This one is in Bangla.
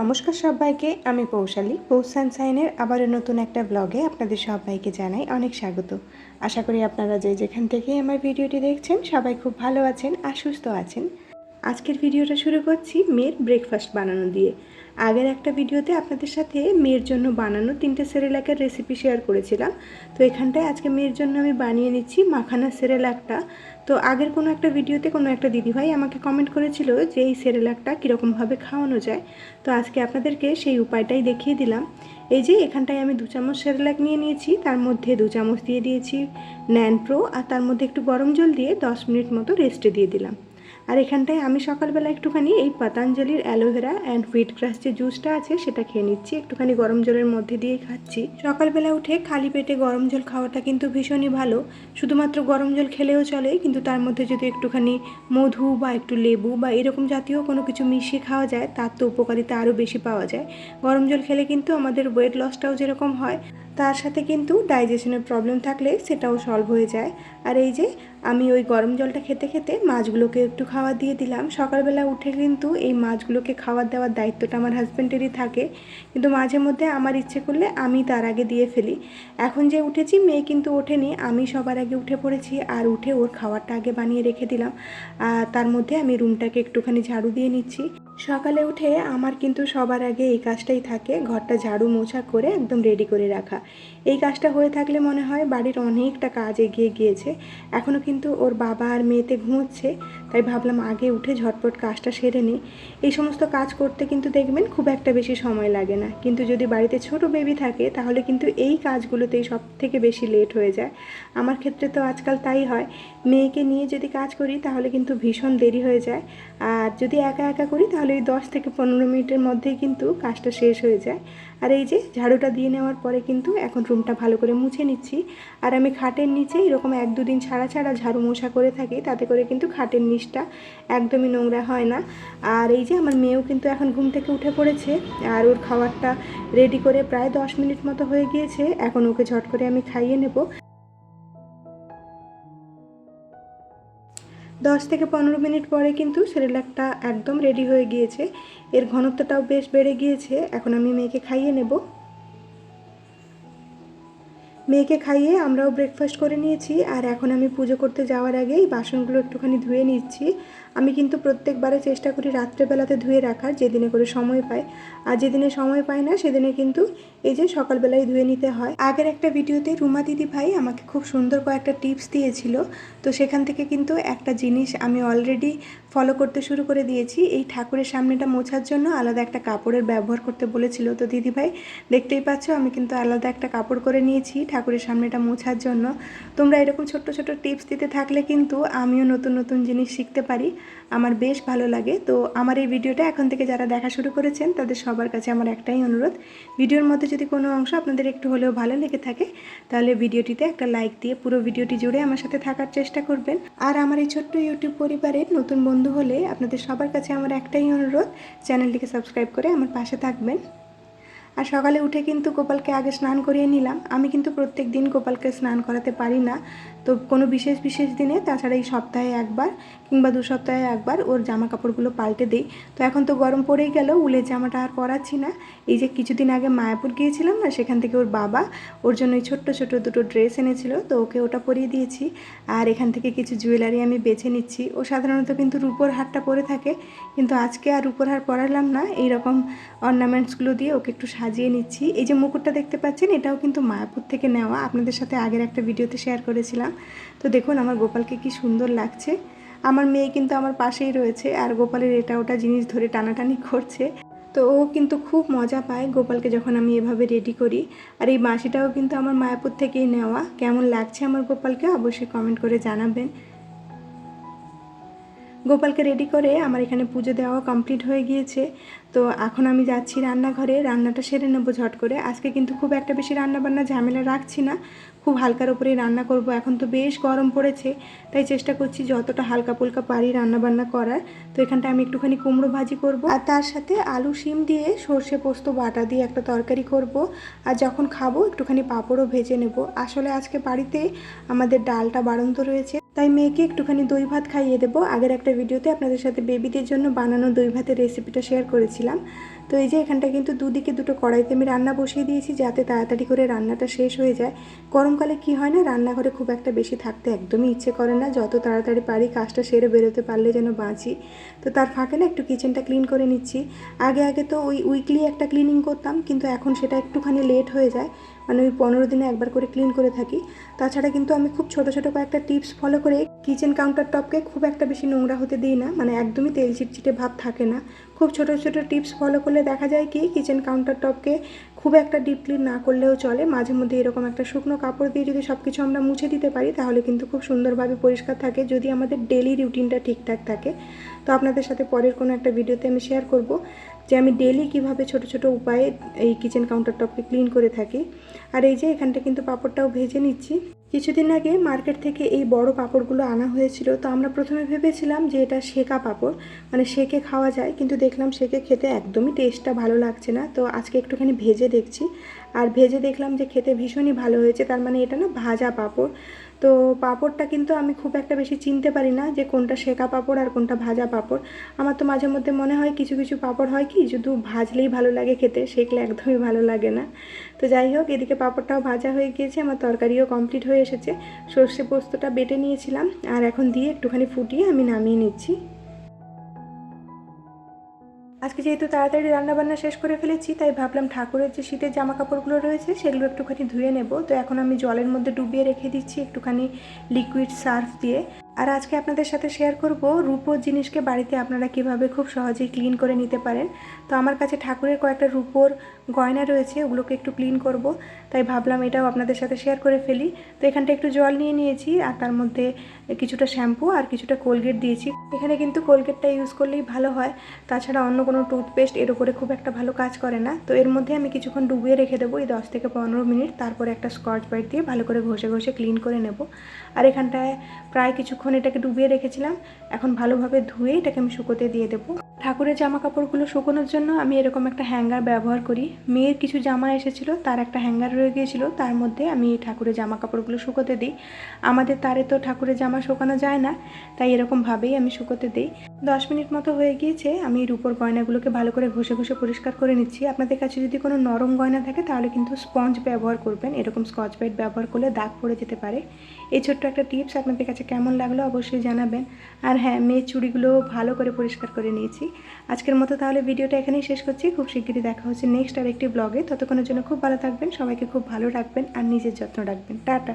নমস্কার সবাইকে, আমি পৌশালী কৌশান সাইনের আবারও নতুন একটা ব্লগে আপনাদের সবাইকে জানাই অনেক স্বাগত। আশা করি আপনারা যে যেখান থেকে আমার ভিডিওটি দেখছেন, সবাই খুব ভালো আছেন আর সুস্থ আছেন। আজকের ভিডিওটা শুরু করছি মেয়ের ব্রেকফাস্ট বানানো দিয়ে। আগের একটা ভিডিওতে আপনাদের সাথে মেয়ের জন্য বানানো তিনটে সেরেলাকের রেসিপি শেয়ার করেছিলাম। তো এখানটায় আজকে মেয়ের জন্য আমি বানিয়ে নিচ্ছি মাখানা সেরেলাকটা। তো আগের কোনো একটা ভিডিওতে কোনো একটা দিদিভাই আমাকে কমেন্ট করেছিল যে এই সেরেলাকটা কীরকমভাবে খাওয়ানো যায়। তো আজকে আপনাদেরকে সেই উপায়টাই দেখিয়ে দিলাম। এই যে এখানটায় আমি দু চামচ সেরেলাক নিয়ে নিয়েছি, তার মধ্যে দু চামচ দিয়ে দিয়েছি ন্যান প্রো আর তার মধ্যে একটু গরম জল দিয়ে দশ মিনিট মতো রেস্টে দিয়ে দিলাম। আর এখানটায় আমি সকালবেলা একটুখানি এই পতঞ্জলির অ্যালোভেরা অ্যান্ড হুইট গ্রাস যে জুসটা আছে সেটা খেয়ে নিচ্ছি। একটুখানি গরম জলের মধ্যে দিয়ে খাচ্ছি। সকালবেলা উঠে খালি পেটে গরম জল খাওয়াটা কিন্তু ভীষণই ভালো। শুধুমাত্র গরম জল খেলেও চলে, কিন্তু তার মধ্যে যদি একটুখানি মধু বা একটু লেবু বা এরকম জাতীয় কোনো কিছু মিশিয়ে খাওয়া যায়, তার তো উপকারিতা আরও বেশি পাওয়া যায়। গরম জল খেলে কিন্তু আমাদের ওয়েট লসটাও যেরকম হয় তার সাথে কিন্তু ডাইজেশনের প্রবলেম থাকলে সেটাও সলভ হয়ে যায়। আর এই যে, আমি ওই গরম জলটা খেতে খেতে মাছগুলোকে একটু খাওয়া দিয়ে দিলাম। সকালবেলা উঠে কিন্তু এই মাছগুলোকে খাবার দেওয়ার দায়িত্বটা আমার হাজব্যান্ডেরই থাকে। কিন্তু মাঝে মধ্যে আমার ইচ্ছে করলে আমি তার আগে দিয়ে ফেলি। এখন যে উঠেছি, মেয়ে কিন্তু ওঠেনি, আমি সবার আগে উঠে পড়েছি আর উঠে ওর খাবারটা আগে বানিয়ে রেখে দিলাম। আর তার মধ্যে আমি রুমটাকে একটুখানি ঝাড়ু দিয়ে নিচ্ছি। সকালে উঠে আমার কিন্তু সবার আগে এই কাজটাই থাকে, ঘরটা ঝাড়ু মোছা করে একদম রেডি করে রাখা। এই কাজটা হয়ে থাকলে মনে হয় বাড়ির অনেকটা কাজ এগিয়ে গিয়েছে। এখনও কিন্তু ওর বাবা আর মেয়েতে ঘুমোচ্ছে তাই ভাবলাম আগে উঠে ঝটপট কাজটা সেরে নিই। এই সমস্ত কাজ করতে কিন্তু দেখবেন খুব একটা বেশি সময় লাগে না। কিন্তু যদি বাড়িতে ছোট বেবি থাকে, তাহলে কিন্তু এই কাজগুলোতেই সব থেকে বেশি লেট হয়ে যায়। আমার ক্ষেত্রে তো আজকাল তাই হয়। মেয়েকে নিয়ে যদি কাজ করি, তাহলে কিন্তু ভীষণ দেরি হয়ে যায়। আর যদি একা একা করি, তাহলে ওই দশ থেকে পনেরো মিনিটের মধ্যেই কিন্তু কাজটা শেষ হয়ে যায়। আর এই যে ঝাড়ুটা দিয়ে নেওয়ার পরে কিন্তু এখন রুমটা ভালো করে মুছে নিচ্ছি। আর আমি খাটের নিচে এরকম এক দুদিন ছাড়া ছাড়া ঝাড়ু মোছা করে থাকি, তাতে করে কিন্তু খাটের নিচটা একদমই নোংরা হয় না। আর এই যে আমার মেয়েও কিন্তু এখন ঘুম থেকে উঠে পড়েছে আর ওর খাবারটা রেডি করে প্রায় দশ মিনিট মতো হয়ে গিয়েছে। এখন ওকে ঝট করে আমি খাইয়ে নেব। দশ থেকে পনেরো মিনিট পরে কিন্তু সেরেলাকটা একদম রেডি হয়ে গিয়েছে। এর ঘনত্বটাও বেশ বেড়ে গিয়েছে। এখন আমি মেয়েকে খাইয়ে নেব। মেয়েকে খাইয়ে আমরাও ব্রেকফাস্ট করে নিয়েছি, আর এখন আমি পুজো করতে যাওয়ার আগেই বাসনগুলো একটুখানি ধুয়ে নিচ্ছি। আমি কিন্তু প্রত্যেকবারে চেষ্টা করি রাত্রেবেলাতে ধুয়ে রাখার, যেদিনে করে সময় পাই। আর যেদিনে সময় পাই না, সেদিনে কিন্তু এই যে সকালবেলায় ধুয়ে নিতে হয়। আগের একটা ভিডিওতে রুমা দিদি ভাই আমাকে খুব সুন্দর কয়েকটা টিপস দিয়েছিল। তো সেখান থেকে কিন্তু একটা জিনিস আমি অলরেডি ফলো করতে শুরু করে দিয়েছি। এই ঠাকুরের সামনেটা মোছার জন্য আলাদা একটা কাপড়ের ব্যবহার করতে বলেছিল। তো দিদি ভাই, দেখতেই পাচ্ছ আমি কিন্তু আলাদা একটা কাপড় করে নিয়েছি ঠাকুরের সামনেটা মোছার জন্য। তোমরা এরকম ছোট্ট ছোট্ট টিপস দিতে থাকলে কিন্তু আমিও নতুন নতুন জিনিস শিখতে পারি। আমার বেশ ভালো লাগে। তো আমার এই ভিডিওটা এখন থেকে যারা দেখা শুরু করেছেন, তাদের সবার কাছে আমার একটাই অনুরোধ। ভিডিওর মধ্যে যদি কোনো অংশ আপনাদের একটু হলেও ভালো লেগে থাকে, তাহলে ভিডিওটিতে একটা লাইক দিয়ে পুরো ভিডিওটি জুড়ে আমার সাথে থাকার চেষ্টা করবেন। আর আমার এই ছোট্ট ইউটিউব পরিবারের নতুন বন্ধু হলে আপনাদের সবার কাছে আমার একটাই অনুরোধ, চ্যানেলটিকে সাবস্ক্রাইব করে আমার পাশে থাকবেন। আর সকালে উঠে কিন্তু গোপালকে আগে স্নান করিয়ে নিলাম। আমি কিন্তু প্রত্যেক দিন গোপালকে স্নান করাতে পারি না। তো কোনো বিশেষ বিশেষ দিনে, তাছাড়া এই সপ্তাহে একবার কিংবা দু সপ্তাহে একবার ওর জামা কাপড়গুলো পাল্টে দিই। তো এখন তো গরম পড়েই গেল, উলের জামাটা আর পরাচ্ছি না। এই যে কিছুদিন আগে মায়াপুর গিয়েছিলাম না, সেখান থেকে ওর বাবা ওর জন্য ওই ছোট্ট ছোট দুটো ড্রেস এনেছিল, তো ওকে ওটা পরিয়ে দিয়েছি। আর এখান থেকে কিছু জুয়েলারি আমি বেছে নিচ্ছি। ও সাধারণত কিন্তু রূপোর হারটা পরে থাকে, কিন্তু আজকে আর রূপোর হার পরালাম না। এইরকম অর্নামেন্টসগুলো দিয়ে ওকে একটু সাজিয়ে নিচ্ছি। এই যে মুকুটটা দেখতে পাচ্ছেন, এটাও কিন্তু মায়াপুর থেকে নেওয়া। আপনাদের সাথে আগের একটা ভিডিওতে শেয়ার করেছিলাম। তো দেখুন, আমার গোপালকে কি সুন্দর লাগছে। আমার মেয়ে কিন্তু আমার পাশেই রয়েছে আর গোপালের এটা ওটা জিনিস ধরে টানাটানি করছে। তো ও কিন্তু খুব মজা পায় গোপালকে যখন আমি এভাবে রেডি করি। আর এই বাঁশিটাও কিন্তু আমার মায়াপুর থেকেই নেওয়া। কেমন লাগছে আমার গোপালকে অবশ্যই কমেন্ট করে জানাবেন। গোপালকে রেডি করে আমার এখানে পুজো দেওয়া কমপ্লিট হয়ে গিয়েছে। তো এখন আমি যাচ্ছি রান্নাঘরে, রান্নাটা সেরে নেব ঝট করে। আজকে কিন্তু খুব একটা বেশি রান্নাবান্না ঝামেলা রাখছি না। খুব হালকার ওপরেই রান্না করব। এখন তো বেশ গরম পড়েছে, তাই চেষ্টা করছি যতটা হালকা পুলকা পারি রান্নাবান্না করার। তো এখানটা আমি একটুখানি কুমড়ো ভাজি করব। আর তার সাথে আলু শিম দিয়ে সর্ষে পোস্ত বাটা দিয়ে একটা তরকারি করব। আর যখন খাব একটুখানি পাঁপড়ও ভেজে নেব। আসলে আজকে বাড়িতে আমাদের ডালটা বাড়ন্ত রয়েছে, তাই মেয়েকে একটুখানি দই ভাত খাইয়ে দেবো। আগের একটা ভিডিওতে আপনাদের সাথে বেবিদের জন্য বানানো দই ভাতের রেসিপিটা শেয়ার করেছিলাম। তো এই যে এখানটা কিন্তু দুদিকে দুটো কড়াইতে আমি রান্না বসিয়ে দিয়েছি যাতে তাড়াতাড়ি করে রান্নাটা শেষ হয়ে যায়। গরমকালে কি হয় না, রান্নাঘরে খুব একটা বেশি থাকতে একদমই ইচ্ছে করে না। যত তাড়াতাড়ি পারি কাজটা সেরে বেরোতে পারলে যেন বাঁচি। তো তার ফাঁকে না একটু কিচেনটা ক্লিন করে নিচ্ছি। আগে আগে তো ওই উইকলি একটা ক্লিনিং করতাম, কিন্তু এখন সেটা একটুখানি লেট হয়ে যায়। মানে ওই পনেরো দিনে একবার করে ক্লিন করে থাকি। তাছাড়া কিন্তু আমি খুব ছোটো ছোটো কয়েকটা টিপস ফলো করে কিচেন কাউন্টার টপকে খুব একটা বেশি নোংরা হতে দিই না। মানে একদমই তেল চিটচিটে ভাব থাকে না। খুব ছোটো ছোটো টিপস ফলো করলে দেখা যায় কি কিচেন কাউন্টার টপকে খুব একটা ডিপ ক্লিন না করলেও চলে। মাঝে মধ্যে এরকম একটা শুকনো কাপড় দিয়ে যদি সব কিছু আমরা মুছে দিতে পারি, তাহলে কিন্তু খুব সুন্দরভাবে পরিষ্কার থাকে যদি আমাদের ডেলি রুটিনটা ঠিকঠাক থাকে। তো আপনাদের সাথে পরের কোনো একটা ভিডিওতে আমি শেয়ার করব। যে আমি ডেলি কীভাবে ছোট ছোট উপায়ে এই কিচেন কাউন্টার টপকে ক্লিন করে থাকি। আর এই যে এখানটা কিন্তু পাপড়টাও ভেজে নিচ্ছি। কিছুদিন আগে মার্কেট থেকে এই বড় পাঁপড়গুলো আনা হয়েছিল, তো আমরা প্রথমে ভেবেছিলাম যে এটা সেকা পাঁপড় মানে সেকে খাওয়া যায়, কিন্তু দেখলাম সেকে খেতে একদমই টেস্টটা ভালো লাগছে না, তো আজকে একটুখানি ভেজে দেখছি। আর ভেজে দেখলাম যে খেতে ভীষণই ভালো হয়েছে, তার মানে এটা না ভাজা পাঁপড়। তো পাঁপড়টা কিন্তু আমি খুব একটা বেশি চিনতে পারি না যে কোনটা সেকা পাঁপড় আর কোনটা ভাজা পাঁপড়। আমার তো মাঝে মধ্যে মনে হয় কিছু কিছু পাঁপড় হয় কি, শুধু ভাজলেই ভালো লাগে খেতে সেকলে একদমই ভালো লাগে না। তো যাই হোক, এদিকে পাঁপড়টাও ভাজা হয়ে গিয়েছে, আমার তরকারিও কমপ্লিট হয়ে এসেছে। সর্ষে পোস্তটা বেটে নিয়েছিলাম আর এখন দিয়ে একটুখানি ফুটিয়ে আমি নামিয়ে নিচ্ছি। আজকে যেহেতু তাড়াতাড়ি রান্নাবান্না শেষ করে ফেলেছি, তাই ভাবলাম ঠাকুরের যে শীতের জামা কাপড়গুলো রয়েছে সেগুলো একটুখানি ধুয়ে নেব। তো এখন আমি জলের মধ্যে ডুবিয়ে রেখে দিচ্ছি একটুখানি লিকুইড সার্ফ দিয়ে। আর আজকে আপনাদের সাথে শেয়ার করব রূপোর জিনিসকে বাড়িতে আপনারা কীভাবে খুব সহজেই ক্লিন করে নিতে পারেন। তো আমার কাছে ঠাকুরের কয়েকটা রূপোর গয়না রয়েছে, ওগুলোকে একটু ক্লিন করব। তাই ভাবলাম এটাও আপনাদের সাথে শেয়ার করে ফেলি। তো এখানটা একটু জল নিয়ে নিয়েছি, আর তার মধ্যে কিছুটা শ্যাম্পু আর কিছুটা কোলগেট দিয়েছি। এখানে কিন্তু কোলগেটটা ইউজ করলেই ভালো হয়। তাছাড়া অন্য কোনো টুথপেস্ট এর উপরে খুব একটা ভালো কাজ করে না। তো এর মধ্যে আমি কিছুক্ষণ ডুবিয়ে রেখে দেবো, এই দশ থেকে পনেরো মিনিট। তারপরে একটা স্কচ ব্রাইট দিয়ে ভালো করে ঘষে ঘষে ক্লিন করে নেব। আর এখানটায় প্রায় কিছুক্ষণ এটাকে ডুবিয়ে রেখেছিলাম। এখন ভালোভাবে ধুয়ে এটাকে আমি শুকোতে দিয়ে দেবো। ঠাকুরের জামা কাপড়গুলো শুকোনোর জন্য আমি এরকম একটা হ্যাঙ্গার ব্যবহার করি। মেয়ের কিছু জামা এসেছিল, তার একটা হ্যাঙ্গার রয়ে গিয়েছিল, তার মধ্যে আমি ঠাকুরের জামা কাপড়গুলো শুকোতে দিই। আমাদের তারে তো ঠাকুরের জামা শুকানো যায় না, তাই এরকমভাবেই আমি শুকোতে দিই। দশ মিনিট মতো হয়ে গিয়েছে, আমি রুপোর গয়নাগুলোকে ভালো করে ঘষে ঘষে পরিষ্কার করে নিচ্ছি। আপনাদের কাছে যদি কোনো নরম গয়না থাকে, তাহলে কিন্তু স্পঞ্জ ব্যবহার করবেন, এরকম স্কচ ব্রাইট ব্যবহার করলে দাগ পড়ে যেতে পারে। এই ছোট্ট একটা টিপস আপনাদের কাছে কেমন লাগল অবশ্যই জানাবেন। আর হ্যাঁ মেয়ের চুড়িগুলো ভালো করে পরিষ্কার করে নিয়েছি। আজকের মতো তাহলে ভিডিওটা এখানেই শেষ করছি। খুব শিগগিরই দেখা হচ্ছে নেক্সট আর একটি ব্লগে। ততক্ষণের জন্য খুব ভালো থাকবেন, সবাইকে খুব ভালো রাখবেন আর নিজের যত্ন রাখবেন। টাটা।